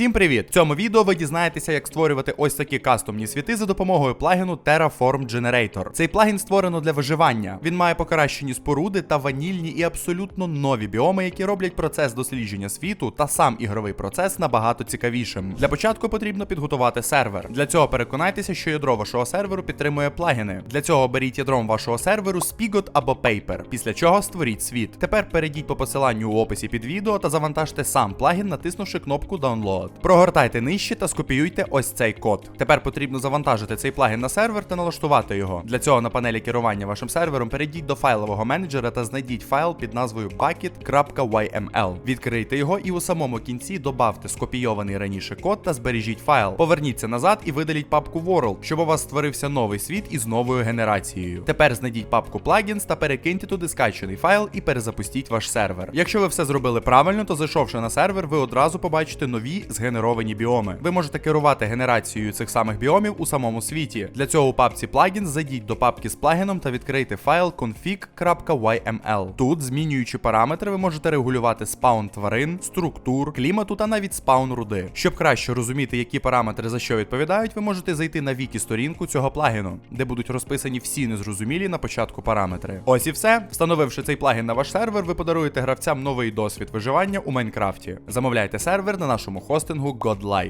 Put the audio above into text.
Всім привіт! В цьому відео ви дізнаєтеся, як створювати ось такі кастомні світи за допомогою плагіну Terraform Generator. Цей плагін створено для виживання. Він має покращені споруди та ванільні і абсолютно нові біоми, які роблять процес дослідження світу та сам ігровий процес набагато цікавішим. Для початку потрібно підготувати сервер. Для цього переконайтеся, що ядро вашого серверу підтримує плагіни. Для цього беріть ядром вашого серверу Spigot або Paper, після чого створіть світ. Тепер перейдіть по посиланню у описі під відео та завантажте сам плагін, натиснувши кнопку Download. Прогортайте нижче та скопіюйте ось цей код. Тепер потрібно завантажити цей плагін на сервер та налаштувати його. Для цього на панелі керування вашим сервером перейдіть до файлового менеджера та знайдіть файл під назвою bucket.yml. Відкрийте його і у самому кінці добавте скопійований раніше код та збережіть файл. Поверніться назад і видаліть папку World, щоб у вас створився новий світ із новою генерацією. Тепер знайдіть папку Plugins та перекиньте туди скачаний файл і перезапустіть ваш сервер. Якщо ви все зробили правильно, то зайшовши на сервер, ви одразу побачите нові згенеровані біоми. Ви можете керувати генерацією цих самих біомів у самому світі. Для цього у папці Plugins зайдіть до папки з плагіном та відкрийте файл config.yml. Тут, змінюючи параметри, ви можете регулювати спаун тварин, структур, клімату та навіть спаун руди. Щоб краще розуміти, які параметри за що відповідають, ви можете зайти на вікі сторінку цього плагіну, де будуть розписані всі незрозумілі на початку параметри. Ось і все. Встановивши цей плагін на ваш сервер, ви подаруєте гравцям новий досвід виживання у Майнкрафті. Замовляйте сервер на нашому хостингу Justin who got light.